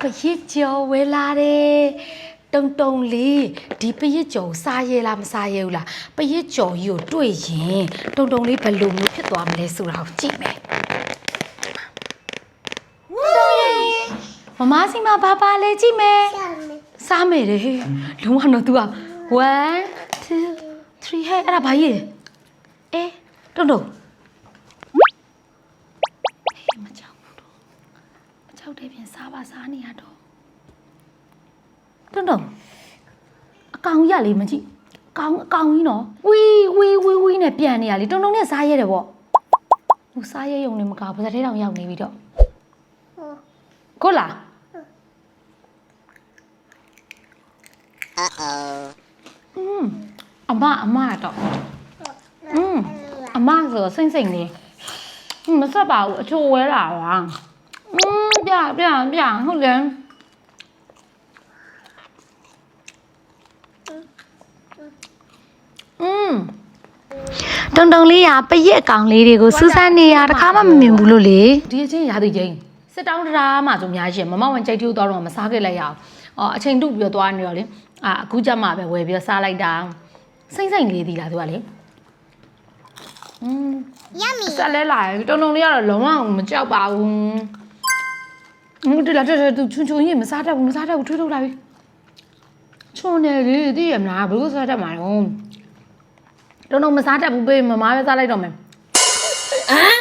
ပရစ်ကျော်ဝဲလာတယ်တုံတုံလေးဒီပရစ်ကျော်ကိုစားရဲလားမစားရဲဘူးလားပရစ်ကျော်ကြီးကိုတွေ့ရင်တုံတုံလေးဘယ်လိုမျိုးဖြစ်သွားမလဲဆိုတာကိုကြည့်မယ်မမစီမဘာပါလဲကြည့်မယ် စားမယ်တဲ့ဟေးလုံးဝတော့ तू อ่ะ1 2 3ဟဲ့အဲ့ဒါဘာကြီးလဲအေးတုံတုံ မကြောက်တဲ့ပြင်စားပါစားနေရတော့တုံတုံအကောင်ကြီးရလေမကြည့်အကောင်အကောင်ကြီးနော်ဝီဝီဝီဝီနဲ့ပြန်နေရလေတုံတုံနဲ့စားရတယ်ပေါ့ဟိုစားရရုံနဲ့မကဘူးပါဇက်ထဲတောင်ရောက်နေပြီတော့ကိုလား อืมအမအမတော့อืมအမဆိုစိမ့်စိမ့်လေးอืมမဆက်ပါဘူးအချိုဝဲလာပါ อืมပြပြပြဟုတ်တယ်อืมတုံတုံလေးရပရက်ကောင်လေးတွေကိုစူးစမ်းနေရတခါမှမမြင်ဘူးလို့လေဒီအချင်းရာသီချင်းစစ်တောင်းတရားမှဆိုများရှင်မမဝင်ကြိုက်တူတော့တော့မစားခဲ့လိုက်ရအောင်အော်အချိန်တုပြီးတော့သွားနေတော့လေအာအခုကြမှာပဲဝယ်ပြီးတော့စားလိုက်တာစိမ့်စိမ့်လေးသီးလားသူကလေอืม Yummy. ဆက်လဲလာတယ်တုံတုံလေးကတော့လုံးဝမကြောက်ပါဘူး ဟိုဒီလာတဲ့သူချွန်ချွန်ကြီးမစားတတ်ဘူးမစားတတ်ဘူးထွေးထုတ်လာပြီချွန်နေလေသိရမလားဘယ်လိုစားတတ်မှာလဲတုံတုံမစားတတ်ဘူးပေးမမပဲစားလိုက်တော့မယ်ဟမ်